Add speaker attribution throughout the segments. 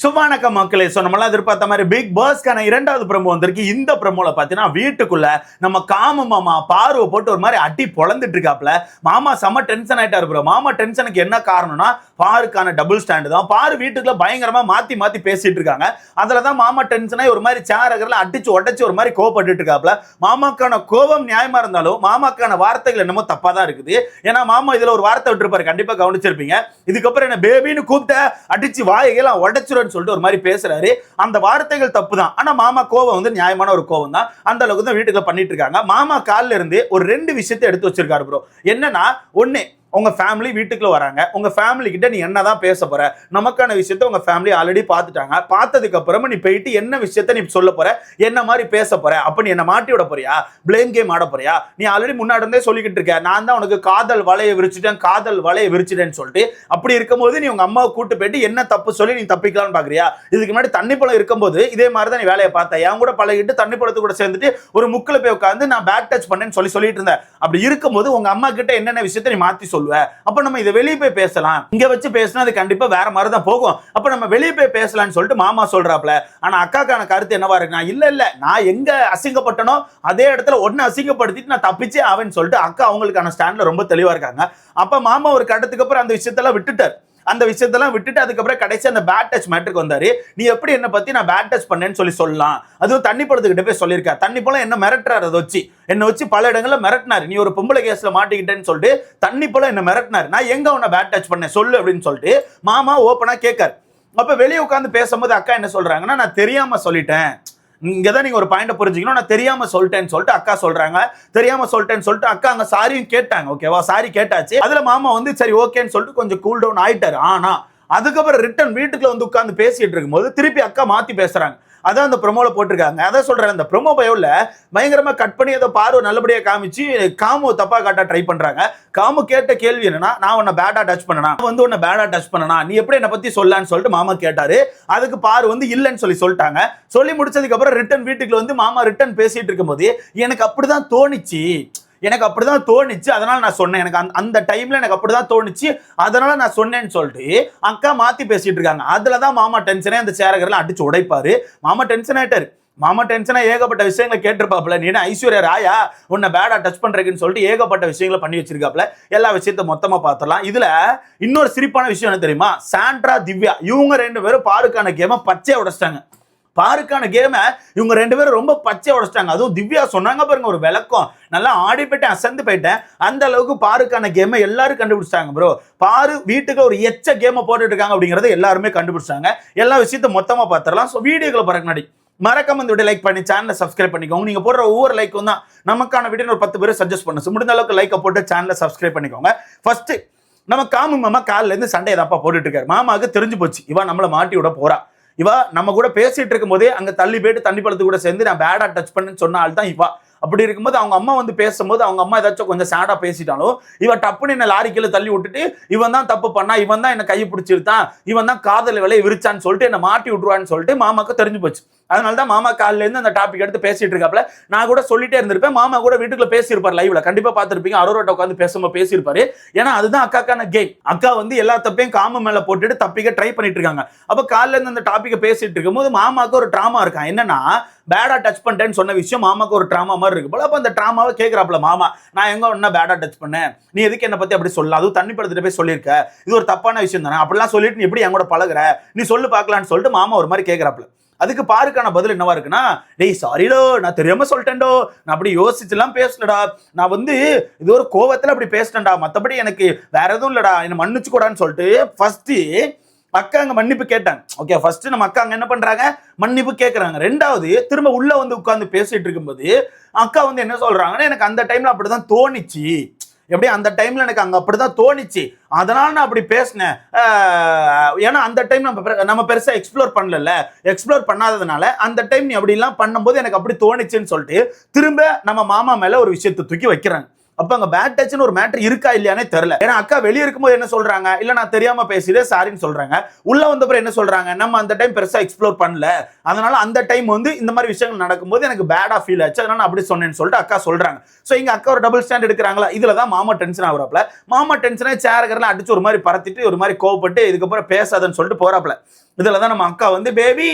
Speaker 1: சுபானக்க மக்களே ஸோ நம்மளாம் எதிர்பார்த்த மாதிரி பிக் பாஸ்க்கான இரண்டாவது ப்ரமோ வந்திருக்கு. இந்த ப்ரமோல பார்த்தீங்கன்னா வீட்டுக்குள்ள நம்ம காம மாமா பார்வை போட்டு ஒரு மாதிரி அடி பொழந்துட்டு இருக்காப்ல. மாமா செம்ம டென்ஷன் ஆயிட்டாரு ப்ரோ மாமா டென்ஷனுக்கு என்ன காரணம்னா பாருக்கான டபுள் ஸ்டாண்டு தான். பாரு வீட்டுக்குள்ள பயங்கரமா மாத்தி மாத்தி பேசிட்டு இருக்காங்க. அதில் தான் மாமா டென்ஷனாக ஒரு மாதிரி சேரகரில் அடிச்சு உடச்சி ஒரு மாதிரி கோவப்பட்டு இருக்காப்ல. மாமாக்கான கோபம் நியாயமா இருந்தாலும் மாமாக்கான வார்த்தைகள் என்னமோ தப்பா தான் இருக்குது. ஏன்னா மாமா இதுல ஒரு வார்த்தை விட்டுருப்பாரு. கண்டிப்பாக கவனிச்சிருப்பீங்க. இதுக்கப்புறம் என்ன பேபின்னு கூப்பிட்ட அடிச்சு வாயெல்லாம் உடைச்சிருன்னு சொல்லிட்டு ஒரு மாதிரி பேசுறாரு. அந்த வார்த்தைகள் தப்பு தான் ஆனா மாமா கோவம் வந்து நியாயமான ஒரு கோவம் தான் அந்த அளவுக்கு தான் வீட்டுக்குள்ள பண்ணிட்டு இருக்காங்க. மாமா கால்ல இருந்து ஒரு ரெண்டு விஷயத்தை எடுத்து வச்சிருக்காரு ப்ரோ என்னன்னா ஒன்னு உங்க ஃபேமிலி வீட்டுக்குள்ள வராங்க. உங்க ஃபேமிலி கிட்ட நீ என்னதான் பேச போற? நமக்கான விஷயத்த உங்க ஃபேமிலி ஆல்ரெடி பார்த்துட்டாங்க. பார்த்ததுக்கு அப்புறமா நீ போயிட்டு என்ன விஷயத்த நீ சொல்ல போற? என்ன மாதிரி பேச போற? அப்ப நீ என்ன மாட்டி விட போறியா? பிளேம் கேம் ஆட போறியா? நீ ஆல்ரெடி முன்னாடி இருந்தே சொல்லிக்கிட்டு இருக்க. நான் தான் உனக்கு காதல் வலையை விரிச்சிட்டேன் காதல் வலையை விரிச்சிட்டேன்னு சொல்லிட்டு. அப்படி இருக்கும்போது நீ உங்க அம்மாவை கூட்டு போயிட்டு என்ன தப்பு சொல்லி நீ தப்பிக்கலாம்னு பாக்குறியா? இதுக்கு முன்னாடி தண்ணி பழம் இருக்கும்போது இதே மாதிரி தான் நீ வேலையை பார்த்த. என் கூட பழகிட்டு தண்ணி பழத்து கூட சேர்ந்துட்டு ஒரு முக்கில் போய் உட்காந்து நான் பேக் டச் பண்ணேன்னு சொல்லி சொல்லிட்டு இருந்தேன். அப்படி இருக்கும்போது உங்க அம்மா கிட்ட என்னென்ன விஷயத்த நீ மாத்தி சொல்லுவ? அப்ப நம்ம இதை வெளியே போய் பேசலாம். இங்க வச்சு பேசினா அது கண்டிப்பா வேற மாதிரி தான் போகும். அப்ப நம்ம வெளியே போய் பேசலாம்னு சொல்லிட்டு மாமா சொல்றாப்ல ஆனா அக்காக்கான கருத்து என்னவா இருக்குன்னா இல்ல இல்ல. நான் எங்க அசிங்கப்பட்டனோ அதே இடத்துல ஒன்னு அசிங்கப்படுத்திட்டு நான் தப்பிச்சே ஆவேன்னு சொல்லிட்டு அக்கா அவங்களுக்கான ஸ்டாண்ட்ல ரொம்ப தெளிவா இருக்காங்க. அப்ப மாமா ஒரு கட்டத்துக்கு அப்புறம் அந்த விஷயத்தெல்லாம் விட்டுட்டார். அந்த விஷயத்தெல்லாம் விட்டுட்டு அதுக்கப்புறம் கடைசி அந்த பேட் டச் மேட்டுக்கு வந்தாரு. நீ எப்படி என்ன பத்தி நான் பேட் டச் பண்ணேன்னு சொல்லி சொல்லலாம். அதுவும் தண்ணி படத்துக்கிட்ட போய் சொல்லியிருக்கா. தண்ணி போல என்ன மிரட்டுறாரு அதை வச்சு. என்னை வச்சு பல இடங்கள்ல மிரட்டினார். நீ ஒரு பொம்பளை கேஸ்ல மாட்டிக்கிட்டேன்னு சொல்லிட்டு தண்ணி போல என்ன மிரட்டினார். நான் எங்க உன்னை பேட் டச் பண்ணேன்? சொல்லு அப்படின்னு சொல்லிட்டு மாமா ஓப்பனா கேட்காரு. அப்ப வெளியே உட்காந்து பேசும்போது அக்கா என்ன சொல்றாங்கன்னா நான் தெரியாம சொல்லிட்டேன். இங்கே தான் ஒரு பாயிண்ட் புரிஞ்சுக்கணும். நான் தெரியாம சொல்லிட்டேன்னு சொல்லிட்டு அக்கா சொல்றாங்க. தெரியாம சொல்லிட்டேன்னு சொல்லிட்டு அக்கா அங்க சாரியும் கேட்டாங்க. ஓகேவா சாரி கேட்டாச்சு. அதுல மாமா வந்து சரி ஓகேன்னு சொல்லிட்டு கொஞ்சம் கூல் டவுன் ஆயிட்டாரு. ஆனா அதுக்கப்புறம் ரிட்டன் வீட்டுக்குள்ள வந்து உட்காந்து பேசிட்டு இருக்கும்போது திருப்பி அக்கா மாத்தி பேசுறாங்க. அதான் அந்த ப்ரொமோல போட்டிருக்காங்க. அதான் சொல்றேன் அந்த ப்ரொமோ பயோல பயங்கரமா கட் பண்ணி அதை பார்வை நல்லபடியாக காமிச்சு காமு தப்பா காட்டா ட்ரை பண்றாங்க. காமு கேட்ட கேள்வி என்னன்னா நான் உன்னை பேடா டச் பண்ணனா? வந்து உன்னை பேடா டச் பண்ணனா? நீ எப்படி என்னை பத்தி சொல்லான்னு சொல்லிட்டு மாமா கேட்டாரு. அதுக்கு பாரு வந்து இல்லைன்னு சொல்லி சொல்லிட்டாங்க. சொல்லி முடிச்சதுக்கு அப்புறம் ரிட்டன் வீட்டுக்குள்ள வந்து மாமா ரிட்டன் பேசிட்டு இருக்கும்போது எனக்கு அப்படிதான் தோணுச்சு. எனக்கு அப்படிதான் தோணுச்சு அதனால நான் சொன்னேன். எனக்கு அந்த- அந்த டைம்ல எனக்கு அப்படிதான் தோணுச்சு அதனால நான் சொன்னேன்னு சொல்லிட்டு அக்கா மாத்தி பேசிட்டு இருக்காங்க. அதுல தான் மாமா டென்ஷனே அந்த சேரகர்லாம் அடிச்சு உடைப்பாரு. மாமா டென்ஷன் ஆயிட்டாரு. மாமா டென்ஷனா ஏகப்பட்ட விஷயங்களை கேட்டிருப்பாப்ல நீ ஐஸ்வர்யா ராயா? உன்னை பேடா டச் பண்றதுன்னு சொல்லிட்டு ஏகப்பட்ட விஷயங்களை பண்ணி வச்சிருக்காப்ல எல்லா விஷயத்த மொத்தமா பார்த்துடலாம் இதுல இன்னொரு சிரிப்பான விஷயம் என்ன தெரியுமா? சாண்ட்ரா திவ்யா இவங்க ரெண்டு பேரும் பாருக்கான கேமை பச்சையா உடைச்சிட்டாங்க. பாருக்கான கேமை இவங்க ரெண்டு பேரும் ரொம்ப பச்சை உடைச்சிட்டாங்க. அதுவும் திவ்யா சொன்னாங்க பாருங்க ஒரு விளக்கம். நல்லா ஆடி போயிட்டேன் அசந்து போயிட்டேன். அந்த அளவுக்கு பாருக்கான கேமை எல்லாரும் கண்டுபிடிச்சிட்டாங்க ப்ரோ பாரு வீட்டுக்கு ஒரு எச்ச கேமை போட்டுட்டு இருக்காங்க அப்படிங்கிறத எல்லாருமே கண்டுபிடிச்சாங்க எல்லா விஷயத்தையும் மொத்தமாக பார்த்துடலாம் ஸோ வீடியோக்களை பிறகு முன்னாடி மறக்காம இந்த வீடியோ லைக் பண்ணி சேனலை சப்ஸ்கிரைப் பண்ணிக்கோங்க. நீங்கள் போடுற ஒவ்வொரு லைக்கும் தான் நமக்கான வீடியோ ஒரு பத்து பேர் சஜஸ்ட் பண்ணு முடிஞ்ச முடிந்த அளவுக்கு லைக்கை போட்டு சேனலை சப்ஸ்கிரைப் பண்ணிக்கோங்க. ஃபர்ஸ்ட் நம்ம காமு மாமா காலிலேருந்து சண்டையை சண்டை தப்பா போட்டுட்டு இருக்காரு மாமாவுக்கு தெரிஞ்சு போச்சு. இவன் நம்மளை மாட்டி விட போறா. இவ நம்ம கூட பேசிட்டு இருக்கும்போதே அங்க தள்ளி போயிட்டு தண்ணி பழத்து கூட சேர்ந்து நான் பேடா டச் பண்ணுன்னு சொன்ன ஆள் தான் இவா. அப்படி இருக்கும்போது அவங்க அம்மா வந்து பேசும்போது அவங்க அம்மா ஏதாச்சும் கொஞ்சம் சேடாக பேசிட்டாலும் இவன் டப்புன்னு என்ன லாரி கீழே தள்ளி விட்டுட்டு இவன் தான் தப்பு பண்ணா இவன் தான் என்னை கை பிடிச்சிருத்தான் இவன் தான் காதல் விலையை விரிச்சான்னு சொல்லிட்டு என்னை மாட்டி விட்ருவான்னு சொல்லிட்டு மாமாக்கு தெரிஞ்சு போச்சு. அதனால தான் மாமா காலிலேருந்து அந்த டாபிக் எடுத்து பேசிட்டு இருக்காப்ல நான் கூட சொல்லிட்டே இருந்திருப்பேன். மாமா கூட வீட்டுக்குள்ள பேசியிருப்பார் லைவ்ல கண்டிப்பாக பார்த்துருப்பீங்க. அரோரோட்ட உட்காந்து பேசும்போது பேசியிருப்பாரு. ஏன்னா அதுதான் அக்காக்கான கேம் அக்கா வந்து எல்லா தப்பையும் காம மேலே போட்டுட்டு தப்பிக்க ட்ரை பண்ணிட்டு இருக்காங்க. அப்போ காலிலேருந்து அந்த டாப்பிக்கை பேசிட்டு இருக்கும்போது மாமாவுக்கு ஒரு ட்ராமா இருக்கான் என்னன்னா பேடா டச் பண்ணிட்டேன்னு சொன்ன விஷயம் மாமாக்கு ஒரு ட்ராமா மாதிரி இருக்கு. போல அப்ப அந்த ட்ராமாவை கேட்கறாப்ல மாமா நான் எங்க ஒன்னா பேடா டச் பண்ணேன்? நீ எதுக்கு என்னை பத்தி அப்படி சொல்லலாம் அதுவும் தண்ணி படத்துல போய் சொல்லியிருக்க. இது ஒரு தப்பான விஷயம் தானே? அப்படிலாம் சொல்லிட்டு நீ எப்படி என் கூட பழகுற? நீ சொல்லு பார்க்கலான்னு சொல்லிட்டு மாமா ஒரு மாதிரி கேட்குறாப்புல அதுக்கு பாருக்கான பதில் என்னவா இருக்குன்னா டேய் சாரிடோ நான் தெரியாம சொல்லிட்டேன்டோ. நான் அப்படி யோசிச்சுலாம் பேசலடா. நான் வந்து இது ஒரு கோவத்தில் அப்படி பேசிட்டேன்டா. மற்றபடி எனக்கு வேற எதுவும் இல்லடா. மன்னிச்சு கூடான்னு சொல்லிட்டு ஃபர்ஸ்ட் அக்கா அங்க மன்னிப்பு கேட்டாங்க. ஓகே ஃபர்ஸ்ட் நம்ம அக்கா அங்க என்ன பண்றாங்க? மன்னிப்பு கேட்கறாங்க ரெண்டாவது திரும்ப உள்ள வந்து உட்கார்ந்து பேசிட்டு இருக்கும்போது அக்கா வந்து என்ன சொல்றாங்கன்னா எனக்கு அந்த டைம்ல அப்படிதான் தோணுச்சு. எப்படி அந்த டைம்ல எனக்கு அங்க அப்படிதான் தோணுச்சு. அதனால நான் அப்படி பேசினேன். ஏன்னா அந்த டைம் நம்ம நம்ம பெருசா எக்ஸ்ப்ளோர் பண்ணல எக்ஸ்ப்ளோர் பண்ணாததுனால அந்த டைம் நீ அப்படிலாம் பண்ணும்போது எனக்கு அப்படி தோணுச்சுன்னு சொல்லிட்டு திரும்ப நம்ம மாமா மேல ஒரு விஷயத்தை தூக்கி வைக்கிறாங்க. அப்போ அங்க பேட் டச்னு ஒரு மேட்டர் இருக்கா இல்லையானே தெரில ஏன்னா அக்கா வெளியே இருக்கும்போது என்ன சொல்றாங்க? இல்லை நான் தெரியாமல் பேசிட்டு சாரின்னு சொல்றாங்க. உள்ள வந்தப்பறம் என்ன சொல்றாங்க? நம்ம அந்த டைம் பெருசா எக்ஸ்ப்ளோர் பண்ணல. அதனால அந்த டைம் வந்து இந்த மாதிரி விஷயங்கள் நடக்கும்போது எனக்கு பேடா ஃபீல் ஆச்சு. அதனால நான் அப்படி சொன்னேன்னு சொல்லிட்டு அக்கா சொல்றாங்க. ஸோ இங்க அக்கா ஒரு டபுள் ஸ்டாண்ட் எடுக்கிறாங்களா? இதில் தான் மாமா டென்ஷன் ஆகுறாப்ல மாமா டென்ஷனே சேரகரெல்லாம் அடிச்சு ஒரு மாதிரி பறத்திட்டு ஒரு மாதிரி கோவப்பட்டு இதுக்கப்புறம் பேசாதன்னு சொல்லிட்டு போறாப்ல இதில் தான் நம்ம அக்கா வந்து பேபி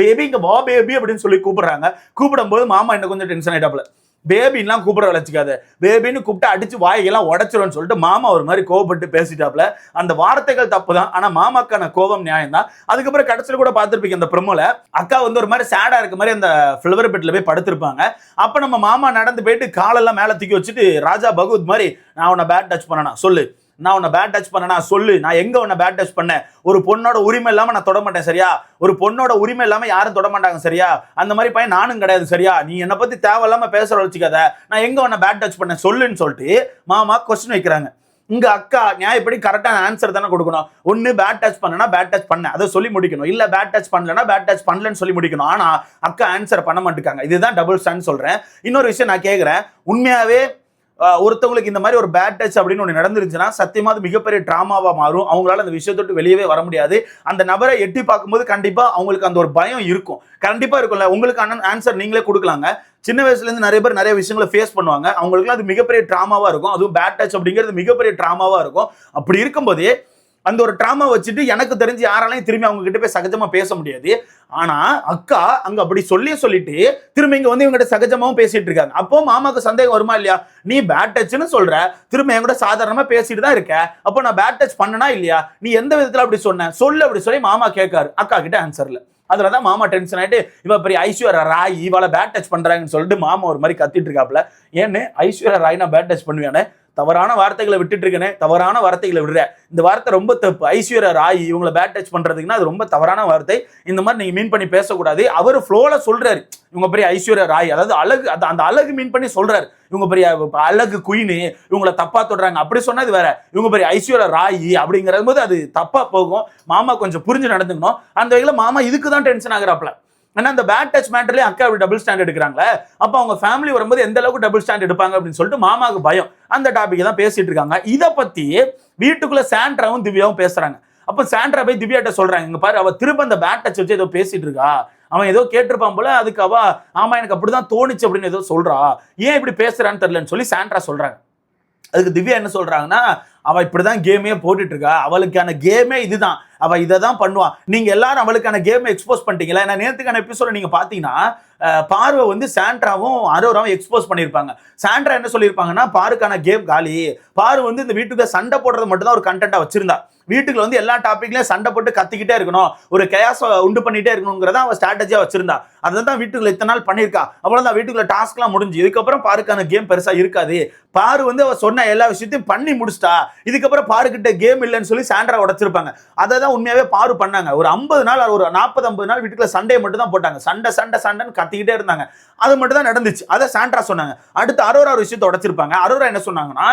Speaker 1: பேபி இங்க வா பேபி அப்படின்னு சொல்லி கூப்பிடுறாங்க. கூப்பிடும்போது மாமா என்ன கொஞ்சம் டென்ஷன் ஆயிட்டாப்ல பேபின்லாம் கூப்பிட வளர்ச்சிக்காத பேபின்னு கூப்பிட்டு அடிச்சு வாயெல்லாம் உடச்சிரும்னு சொல்லிட்டு மாமா ஒரு மாதிரி கோவப்பட்டு பேசிட்டாப்ல. அந்த வார்த்தைகள் தப்பு தான் ஆனா மாமாக்கான கோபம் நியாயம் தான் அதுக்கப்புறம் கடைசியில் கூட பார்த்துருப்பீங்க அந்த ப்ரமோல அக்கா வந்து ஒரு மாதிரி சேடா இருக்க மாதிரி அந்த ஃபிளவர் பெட்ல போய் படுத்திருப்பாங்க. அப்ப நம்ம மாமா நடந்து போயிட்டு காலெல்லாம் மேல தூக்கி வச்சுட்டு ராஜா பகவத் மாதிரி நான் உன்னை பேட் டச் பண்ணனா சொல்லு. நான் உன்னை பேட் டச் பண்ணனா சொல்லு. நான் எங்க உன்னை பேட் டச் பண்ணேன்? ஒரு பொண்ணோட உரிமை இல்லாம நான் தொட மாட்டேன் சரியா? ஒரு பொண்ணோட உரிமை இல்லாம யாரும் தொட மாட்டாங்க சரியா? அந்த மாதிரி பையன் நானும் கிடையாது சரியா? நீ என்னை பத்தி தேவையில்லாம பேசுற வச்சுக்காத. நான் எங்க உன்னை பேட் டச் பண்ணேன் சொல்லுன்னு சொல்லிட்டு மாமா கொஸ்டின் வைக்கிறாங்க. இங்க அக்கா நியாயப்படி கரெக்டான ஆன்சர் தானே கொடுக்கணும். ஒன்னு பேட் டச் பண்ணனா பேட் டச் பண்ண. அதை சொல்லி முடிக்கணும். இல்ல பேட் டச் பண்ணலனா பேட் டச் பண்ணலன்னு சொல்லி முடிக்கணும். ஆனா அக்கா ஆன்சர் பண்ண மாட்டேங்காங்க இதுதான் டபுள் ஸ்டாண்ட் சொல்றேன். இன்னொரு விஷயம் நான் கேட்கிறேன் உண்மையாவே ஒருத்தவங்களுக்கு இந்த மாதிரி ஒரு பேட் டச் அப்படின்னு ஒன்று நடந்துருச்சுன்னா சத்தியமாக அது மிகப்பெரிய ட்ராமாவாக மாறும். அவங்களால அந்த விஷயத்தொட்டு வெளியவே வர முடியாது. அந்த நபரை எட்டி பார்க்கும்போது கண்டிப்பாக அவங்களுக்கு அந்த ஒரு பயம் இருக்கும். கண்டிப்பாக இருக்கும்ல உங்களுக்கு ஆன்சர் நீங்களே கொடுக்கலாங்க. சின்ன வயசுலேருந்து நிறைய பேர் நிறைய விஷயங்களை ஃபேஸ் பண்ணுவாங்க. அவங்களுக்குலாம் அது மிகப்பெரிய ட்ராமாவாக இருக்கும். அதுவும் பேட் டச் அப்படிங்கிறது மிகப்பெரிய ட்ராமாவாக இருக்கும். அப்படி இருக்கும்போதே அந்த ஒரு ட்ராமா வச்சுட்டு எனக்கு தெரிஞ்சு யாராலையும் திரும்பி அவங்க கிட்ட போய் சகஜமா பேச முடியாது. ஆனா அக்கா அங்க அப்படி சொல்லி சொல்லிட்டு திரும்ப இங்க வந்து இவங்ககிட்ட சகஜமாவும் பேசிட்டு இருக்காங்க. அப்போ மாமாக்கு சந்தேகம் வருமா இல்லையா? நீ பேட் டச்னு சொல்ற. திரும்ப என் கூட சாதாரணமா பேசிட்டு தான் இருக்க. அப்போ நான் பேட் டச் பண்ணனா இல்லையா? நீ எந்த விதத்துல அப்படி சொன்ன? சொல்லு அப்படி சொல்லி மாமா கேட்காரு. அக்கா கிட்ட ஆன்சர்ல அதுலதான் மாமா டென்ஷன் ஆயிட்டு இவ பெரிய ஐஸ்வர்யா ராய் இவளை பேட் டச் பண்றாங்கன்னு சொல்லிட்டு மாமா ஒரு மாதிரி கத்திட்டு இருக்காப்ல ஏன்னு? ஐஸ்வர்யா ராய் நான் பேட் டச் பண்ணுவேன் தவறான வார்த்தைகளை விட்டுட்டு இருக்கேனே தவறான வார்த்தைகளை விடுற. இந்த வார்த்தை ரொம்ப தப்பு. ஐஸ்வர்யா ராய் இவங்களை பேட் டச் பண்றதுக்குன்னா அது ரொம்ப தவறான வார்த்தை. இந்த மாதிரி நீங்க மீன் பண்ணி பேசக்கூடாது. அவர் ஃப்ளோல சொல்றாரு. இவங்க பெரிய ஐஸ்வர்யா ராய் அதாவது அழகு அந்த- அந்த அழகு மீன் பண்ணி சொல்றாரு. இவங்க பெரிய அழகு குயினு இவங்களை தப்பா தொடுறாங்க. அப்படி சொன்னது வேற. இவங்க பெரிய ஐஸ்வர்யா ராய் அப்படிங்கிறது போது அது தப்பா போகும். மாமா கொஞ்சம் புரிஞ்சு நடந்துக்கணும். அந்த வகையில் மாமா இதுக்கு தான் டென்ஷன் ஆகுறாப்ல ஏன்னா அந்த பேட் டச் மேட்டர்லேயே அக்கா அப்படி டபுள் ஸ்டாண்ட் எடுக்கிறாங்களே அப்போ அவங்க ஃபேமிலி வரும்போது எந்த அளவுக்கு டபுள் ஸ்டாண்ட் எடுப்பாங்க அப்படின்னு சொல்லிட்டு மாமாவுக்கு பயம். அந்த டாபிக் தான் பேசிட்டு இருக்காங்க. இதை பற்றி வீட்டுக்குள்ளே சாண்ட்ராவும் திவ்யாவும் பேசுகிறாங்க அப்போ சாண்ட்ரா போய் திவ்யாட்ட சொல்கிறாங்க இங்கே பாரு அவள் திரும்ப அந்த பேட் டச் வச்சு ஏதோ பேசிட்டு இருக்கா? அவன் ஏதோ கேட்டிருப்பான் போல அதுக்கு அவ ஆமா எனக்கு அப்படிதான் தோணுச்சு அப்படின்னு ஏதோ சொல்றா. ஏன் இப்படி பேசுறான்னு தெரியலன்னு சொல்லி சாண்ட்ரா சொல்றாங்க. அதுக்கு திவ்யா என்ன சொல்றாங்கன்னா இப்படி இப்படிதான் கேமே போட்டுட்டு இருக்கா. அவளுக்கான கேமே இதுதான். அவ இதை தான் பண்ணுவான் நீங்க எல்லாரும் அவளுக்கான கேமை எக்ஸ்போஸ் பண்ணிட்டீங்களா? ஏன்னா நேற்றுக்கான எபிசோட நீங்க பாத்தீங்கன்னா பார்வை வந்து சாண்ட்ராவும் அரோராவும் எக்ஸ்போஸ் பண்ணியிருப்பாங்க. சாண்ட்ரா என்ன சொல்லியிருப்பாங்கன்னா பாருக்கான கேம் காலி. பாரு வந்து இந்த வீட்டுக்கு சண்டை போடுறது மட்டும் தான் ஒரு கண்டென்ட்டா வச்சிருந்தா. வீட்டுக்குள்ள வந்து எல்லா டாபிக்லயும் சண்டை போட்டு கத்திக்கிட்டே இருக்கணும். ஒரு கயாச உண்டு பண்ணிட்டே இருக்கணுங்கிறத அவன் ஸ்ட்ராட்டஜியா வச்சிருந்தா. அதை தான் வீட்டுக்குள்ள இத்தனை நாள் பண்ணியிருக்கா. அவ்வளவுதான் வீட்டுக்குள்ள டாஸ்க்லாம் முடிஞ்சு. இதுக்கப்புறம் பாருக்கான கேம் பெருசா இருக்காது. பாரு வந்து அவ சொன்ன எல்லா விஷயத்தையும் பண்ணி முடிச்சிட்டா. இதுக்கப்புறம் பாருக்கிட்ட கேம் இல்லைன்னு சொல்லி சாண்ட்ரா உடச்சிருப்பாங்க. அதை தான் உண்மையாவே பாரு பண்ணாங்க. ஒரு ஐம்பது நாள் ஒரு நாற்பது ஐம்பது நாள் வீட்டுக்குள்ள சண்டே மட்டும் தான் போட்டாங்க. சண்டை சண்டை சண்டைன்னு கத்திக்கிட்டே இருந்தாங்க. அது மட்டும் தான் நடந்துச்சு. அதை சாண்ட்ரா சொன்னாங்க. அடுத்து அரோரா ஒரு விஷயத்தை உடச்சிருப்பாங்க. அரோரா என்ன சொன்னாங்கன்னா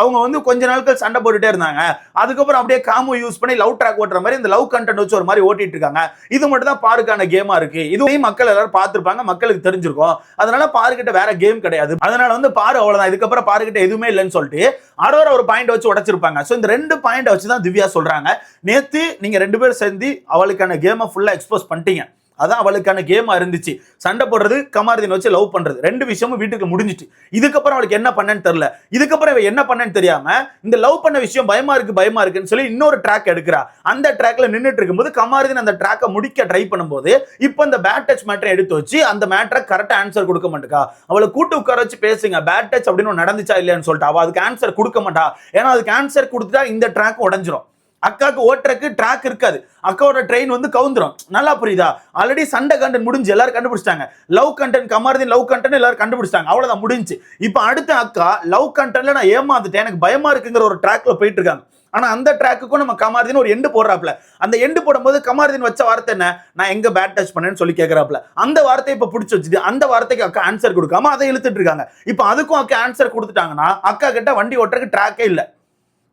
Speaker 1: அவங்க வந்து கொஞ்ச நாட்கள் சண்டை போட்டுட்டே இருந்தாங்க. அதுக்கப்புறம் அப்படியே காமோ யூஸ் பண்ணி லவ் ட்ராக் ஓட்டுற மாதிரி இந்த லவ் கண்டென்ட் வச்சு ஒரு மாதிரி ஓட்டிட்டு இருக்காங்க. இது மட்டும் தான் பாருக்கான கேமா இருக்கு. இதுவும் மக்கள் எல்லாரும் பார்த்துருப்பாங்க. மக்களுக்கு தெரிஞ்சிருக்கும். அதனால பாருக்கிட்ட வேற கேம் கிடையாது. அதனால வந்து பாரு அவ்வளவுதான். இதுக்கப்புறம் பாருக்கிட்ட எதுவுமே இல்லைன்னு சொல்லிட்டு அரோரா ஒரு பாயிண்ட் வச்சு உடைச்சிருப்பாங்க. ஸோ இந்த ரெண்டு பாயிண்ட் வச்சு தான் திவ்யா சொல்றாங்க. நேத்து நீங்க ரெண்டு பேரும் சேர்ந்து அவளுக்கான கேமை ஃபுல்லா எக்ஸ்போஸ் பண்ணிட்டீங்க. அதான் அவளுக்கான கேமா இருந்துச்சு. சண்டை போடுறது கமாரதின் வச்சு லவ் பண்றது. ரெண்டு விஷயமும் வீட்டுக்கு முடிஞ்சிட்டு இதுக்கப்புறம் அவளுக்கு என்ன பண்ணேன்னு தெரியல. இதுக்கப்புறம் இவ என்ன பண்ணேன்னு தெரியாம இந்த லவ் பண்ண விஷயம் பயமா இருக்கு பயமா இருக்குன்னு சொல்லி இன்னொரு ட்ராக் எடுக்கிறா. அந்த ட்ராக்ல நின்றுட்டு இருக்கும்போது கமாரதின் அந்த ட்ராக்கை முடிக்க ட்ரை பண்ணும்போது இப்போ அந்த பேட் டச் மேட்டரை எடுத்து வச்சு அந்த மேட்டரை கரெக்டாக ஆன்சர் கொடுக்க மாட்டேக்கா. அவளை கூட்டு உட்கார வச்சு பேசுங்க. பேட் டச் அப்படின்னு நடந்துச்சா இல்லையான்னு சொல்லிட்டு அவள் அதுக்கு ஆன்சர் கொடுக்க மாட்டா. ஏன்னா அதுக்கு ஆன்சர் கொடுத்துட்டா இந்த ட்ராக் உடஞ்சிரும். அக்காவுக்கு ஓட்டுறக்கு ட்ராக் இருக்காது. அக்காவோட ட்ரெயின் வந்து கவுந்துரும். நல்லா புரியுதா? ஆல்ரெடி சண்டை கண்டென்ட் முடிஞ்சு எல்லாரும் கண்டுபிடிச்சிட்டாங்க. லவ் கண்டென்ட் கமாரதின் லவ் கண்டென்ட் எல்லாரும் கண்டுபிடிச்சிட்டாங்க. அவ்வளோதான் முடிஞ்சு. இப்போ அடுத்த அக்கா லவ் கண்டென்ட்ல நான் ஏமாந்துட்டேன். எனக்கு பயமா இருக்குங்கிற ஒரு ட்ராக்ல போயிட்டு இருக்காங்க. ஆனால் அந்த ட்ராக்குக்கும் நம்ம கமாரதின் ஒரு எண்டு போடுறாப்ல அந்த எண்டு போடும்போது கமாரதின் வச்ச வார்த்தை என்ன? நான் எங்கே பேட் டச் பண்ணேன்னு சொல்லி கேட்குறாப்ல அந்த வார்த்தையை இப்போ பிடிச்சி வச்சுட்டு அந்த வார்த்தைக்கு அக்கா ஆன்சர் கொடுக்காம அதை இழுத்துட்டு இருக்காங்க. இப்போ அதுக்கும் அக்கா ஆன்சர் கொடுத்துட்டாங்கன்னா அக்கா கிட்ட வண்டி ஓட்டுறதுக்கு ட்ராக்கே இல்லை.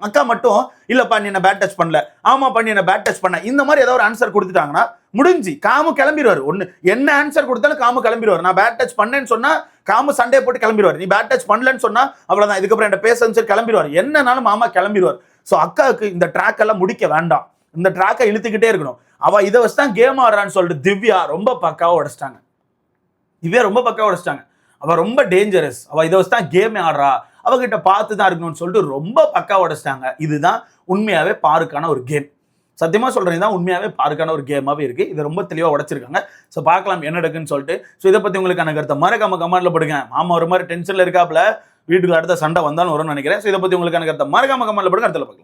Speaker 1: அக்கா மட்டும் இல்லப்பா நீ என்ன பேட் டச் பண்ணல. ஆமா பண்ணி என்ன பேட் டச் பண்ண. இந்த மாதிரி ஏதாவது ஒரு ஆன்சர் கொடுத்துட்டாங்கன்னா முடிஞ்சு காமு கிளம்பிடுவார் ஒன்று என்ன ஆன்சர் கொடுத்தாலும் காமு கிளம்பிடுவார் நான் பேட் டச் பண்ணேன்னு சொன்னா காமு சண்டே போட்டு கிளம்பிடுவார் நீ பேட் டச் பண்ணலன்னு சொன்னா அவ்வளவுதான். இதுக்கப்புறம் என்ன பேசுன்னு சொல்லி கிளம்பிடுவார் என்னனாலும் மாமா கிளம்பிடுவார் ஸோ அக்காவுக்கு இந்த ட்ராக் எல்லாம் முடிக்க வேண்டாம். இந்த ட்ராக்கை இழுத்துக்கிட்டே இருக்கணும். அவ இதை வச்சு தான் கேம் ஆடுறான்னு சொல்லிட்டு திவ்யா ரொம்ப பக்காவாக உடைச்சிட்டாங்க. திவ்யா ரொம்ப பக்காவாக உடைச்சிட்டாங்க. அவள் ரொம்ப டேஞ்சரஸ் அவள் இதை வச்சு தான் கேம் ஆடுறா. அவகிட்ட பார்த்து தான் இருக்கணும்னு சொல்லிட்டு ரொம்ப பக்கா உடைச்சிட்டாங்க. இதுதான் உண்மையாகவே பாருக்கான ஒரு கேம் சத்தியமாக சொல்கிறேன் தான் உண்மையாகவே பாருக்கான ஒரு கேமாகவே இருக்குது இது ரொம்ப தெளிவாக உடச்சிருக்காங்க. ஸோ பார்க்கலாம் என்ன நடக்குன்னு சொல்லிட்டு. ஸோ இதை பற்றி உங்களுக்கான கருத்தை மறக்காம கமெண்ட்டில் போடுங்க. மாமா ஒரு மாதிரி டென்ஷனில் இருக்காப்புல. வீட்டுக்கு அடுத்த சண்டை வந்தாலும் வரும்னு நினைக்கிறேன். ஸோ இதை பற்றி உங்களுக்கான கருத்தை மறக்காம கமெண்ட்டில் போடுங்க. அடுத்த பார்க்கலாம்.